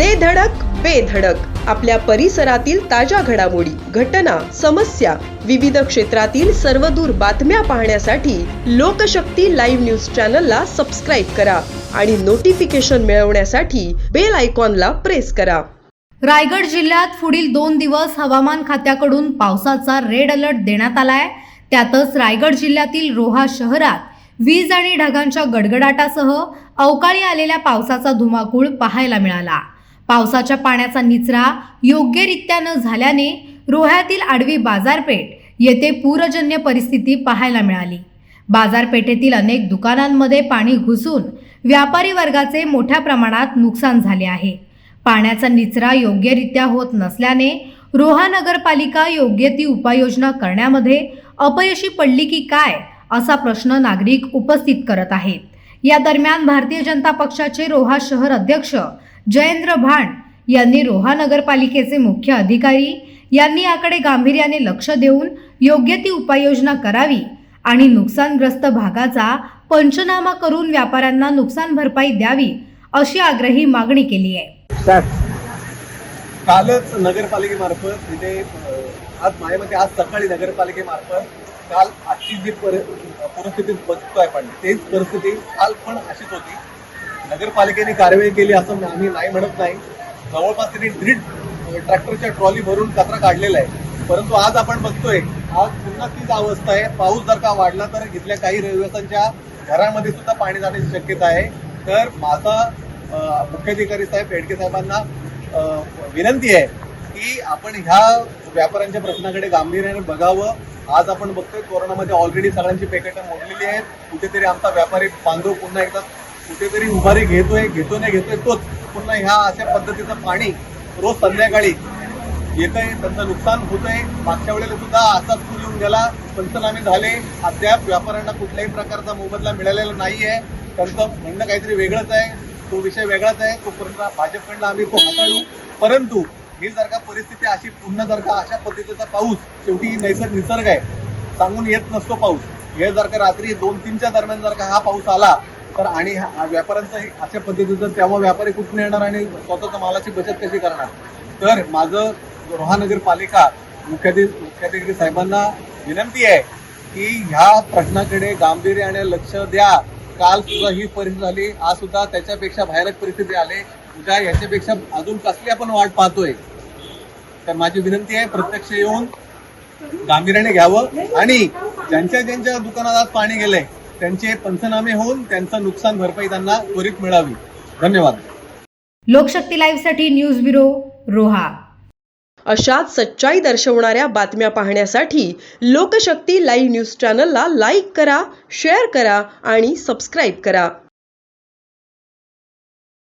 दे धडक बेधडक आपल्या परिसरातील ताज्या घडामोडी घटना समस्या विविध क्षेत्रातील सर्वदूर बातम्या पाहण्यासाठी लोकशक्ती लाईव्ह न्यूज चॅनलला सबस्क्राईब करा आणि नोटिफिकेशन मिळवण्यासाठी बेल आयकॉनला प्रेस करा. रायगड जिल्ह्यात पुढील दोन दिवस हवामान खात्याकडून पावसाचा रेड अलर्ट देण्यात आलाय. त्यातच रायगड जिल्ह्यातील रोहा शहरात वीज आणि ढगांच्या गडगडाटासह अवकाळी आलेल्या पावसाचा धुमाकूळ पाहायला मिळाला. पावसाच्या पाण्याचा निचरा योग्यरित्या न झाल्याने रोह्यातील आडवी बाजारपेठ येथे पूरजन्य परिस्थिती पाहायला मिळाली. बाजारपेठेतील अनेक दुकानांमध्ये पाणी घुसून व्यापारी वर्गाचे मोठ्या प्रमाणात नुकसान झाले आहे. पाण्याचा निचरा योग्यरित्या होत नसल्याने रोहा नगरपालिका योग्य ती उपाययोजना करण्यामध्ये अपयशी पडली की काय असा प्रश्न नागरिक उपस्थित करत आहेत. या दरम्यान भारतीय जनता पक्षाचे रोहा शहर अध्यक्ष जयेंद्र भाण यांनी रोहा नगरपालिकेचे मुख्य अधिकारी यांनी याकडे गांभीर्याने लक्ष देऊन योग्य ती उपाययोजना करावी आणि नुकसानग्रस्त भागाचा पंचनामा करून व्यापाऱ्यांना नुकसान भरपाई द्यावी अशी आग्रही मागणी केली आहे. कालच नगरपालिकेमार्फत इथे अ, आज माझ्या मते आज सकाळी नगरपालिकेमार्फत काल आजची जी पर परिस्थिती बघतोय आपण तेच परिस्थिती काल पण अशीच होती. नगरपालिकेने कारवाई केली असं आम्ही नाही म्हणत नाही. जवळपास त्यांनी दीड ट्रॅक्टरच्या ट्रॉली भरून कचरा काढलेला आहे. परंतु आज आपण बघतोय आज पुन्हा तीच अवस्था आहे. पाऊस जर का वाढला तर इथल्या काही रहिवाशांच्या घरामध्ये सुद्धा पाणी जाण्याची शक्यता आहे. तर माझा मुख्याधिकारी साहेब पेडके साहेबांना विनंती आहे की आपण ह्या व्यापाऱ्यांच्या प्रश्नाकडे गांभीर्याने बघावं. आज आपण बघतोय कोरोनामध्ये ऑलरेडी सगळ्यांची पेकेटं मोडलेली आहेत. कुठेतरी आमचा व्यापारी बांधव पुन्हा एकदा कुठेतरी उभारी घेतोय घेतो नाही घेतोय तोच. पुन्हा ह्या अशा पद्धतीचं पाणी रोज संध्याकाळी येतंय त्यांचं नुकसान होतंय. मागच्या वेळेला सुद्धा असाच पूर येऊन गेला. पंचनामे झाले. अद्याप व्यापाऱ्यांना कुठल्याही प्रकारचा मोबदला मिळालेला नाहीये. त्यांचं म्हणणं काहीतरी वेगळंच आहे. तो विषय वेगळाच आहे. तो पूर्ण भाजपकडनं आम्ही तो हाताळू. परंतु ही जर का परिस्थिती अशी पुन्हा जर का अशा पद्धतीचा पाऊस शेवटी नैसर्ग निसर्ग आहे. सांगून येत नसतो पाऊस. हे जर का रात्री दोन तीनच्या दरम्यान जर का हा पाऊस आला तर आणि हा- व्यापाऱ्यांचं अशा पद्धतीचं तेव्हा व्यापारी कुठून येणार आणि स्वतःच्या मालाची बचत कशी करणार? तर माझं रोहा मुख्याधी मुख्याधिक मुख्याधिकारी साहेबांना विनंती आहे की ह्या प्रश्नाकडे गांभीर्याने लक्ष द्या. काल सुद्धा ही परिस्थिती झाली. आज सुद्धा त्याच्यापेक्षा भयानक परिस्थिती आली. उद्या याच्यापेक्षा अजून कसली आपण वाट पाहतोय? तर माझी विनंती आहे प्रत्यक्ष येऊन गांभीर्याने घ्यावं आणि ज्यांच्या ज्यांच्या दुकानात आज पाणी गेलंय त्यांचे पंचनामे होऊन त्यांचं नुकसान भरपाई त्यांना त्वरित मिळावी. धन्यवाद. लोकशक्ती लाईव्हसाठी न्यूज ब्युरो रोहा. अशाच सच्चाई दर्शवणाऱ्या बातम्या पाहण्यासाठी लोकशक्ती लाईव्ह न्यूज चॅनलला लाईक करा शेअर करा आणि सबस्क्राईब करा.